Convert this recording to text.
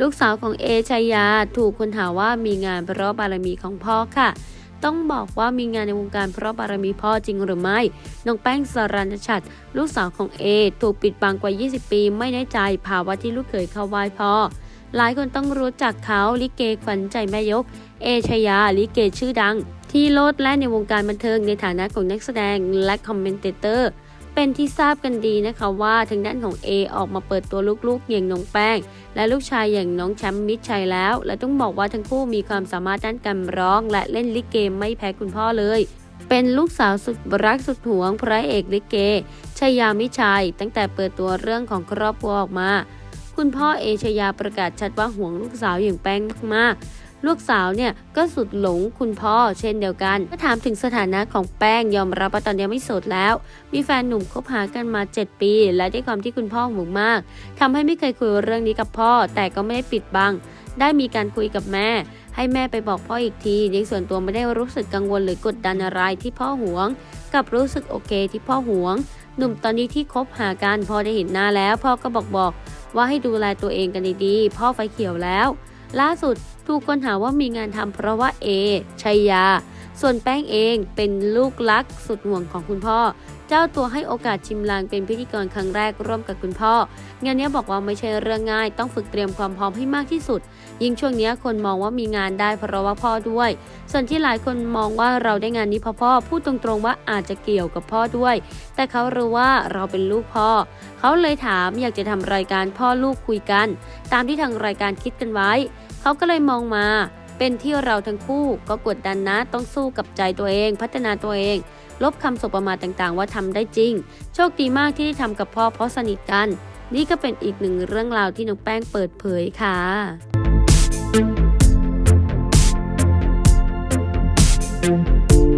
ลูกสาวของเอชายา ถูกคนหาว่ามีงานเพราะบารมีของพ่อค่ะ ต้องบอกว่ามีงานในวงการเพราะบารมีพ่อจริงหรือไม่ น้องแป้งสรัญชัด ลูกสาวของเอ ถูกปิดบังกว่า 20 ปีไม่แน่ใจภาวะที่ลูกเขยเข้าไหว้พ่อ หลายคนต้องรู้จักเขาลิเกขวัญใจแม่ยก เอชายาลิเกชื่อดัง ที่โลดแล่นในวงการบันเทิงในฐานะของนักแสดงและคอมเมนเตเตอร์ เป็นที่ทราบกันดีนะคะว่าทางด้านของ A ออกมาเปิดตัวลูกๆ อย่างน้องแป้ง และลูกชายอย่างน้องแชมป์มิตรชัยแล้ว และต้องบอกว่าทั้งคู่มีความสามารถด้านการร้อง และเล่นลิเกไม่แพ้คุณพ่อเลย เป็นลูกสาวสุดรักสุดหวงพระเอกลิเกชยามิชัย ตั้งแต่เปิดตัวเรื่องของครอบครัวออกมา คุณพ่อเอชยาประกาศชัดว่าห่วงลูกสาวอย่างแป้งมากๆ ลูกสาวเนี่ยก็สุดหลงคุณพ่อเช่นเดียวกันก็ถามถึงสถานะของแป้งยอมรับว่าตอนนี้ไม่โสดแล้ว มีแฟนหนุ่มคบหากันมา 7 ปี และด้วยความที่คุณพ่อห่วงมากทำให้ไม่เคยคุยเรื่องนี้กับพ่อ แต่ก็ไม่ได้ปิดบัง ได้มีการคุยกับแม่ ให้แม่ไปบอกพ่ออีกทีในส่วนตัวไม่ได้รู้สึกกังวลหรือกดดันอะไรที่พ่อห่วง กับรู้สึกโอเคที่พ่อห่วง หนุ่มตอนนี้ที่คบหากันพอได้เห็นหน้าแล้ว พ่อก็บอกบอกว่าให้ดูแลตัวเองกันดีๆ พ่อไฟเขียวแล้ว ล่าสุดถูกคนหาว่ามีงานทำเพราะว่าเอชัยยา ส่วนแป้งเองเป็นลูกรักสุดห่วงของคุณพ่อ เจ้าตัวให้โอกาสชิมลางเป็นพิธีกรครั้งแรกร่วมกับคุณพ่อ งานนี้บอกว่าไม่ใช่เรื่องง่าย ต้องฝึกเตรียมความพร้อมให้มากที่สุด ยิ่งช่วงนี้คนมองว่ามีงานได้เพราะว่าพ่อด้วย ส่วนที่หลายคนมองว่าเราได้งานนี้เพราะพ่อพูดตรงๆว่าอาจจะเกี่ยวกับพ่อด้วย แต่เขารู้ว่าเราเป็นลูกพ่อ เขาเลยถามอยากจะทำรายการพ่อลูกคุยกัน ตามที่ทางรายการคิดกันไว้ เขาก็เลยมองมา เป็นที่เราทั้งคู่ก็กดดันนะต้องสู้กับใจตัวเอง พัฒนาตัวเอง ลบคำสบประมาทต่างๆ ว่าทำได้จริง โชคดีมากที่ได้ทำกับพ่อเพราะสนิทกัน นี่ก็เป็นอีกหนึ่งเรื่องราวที่น้องแป้งเปิดเผยค่ะ Thank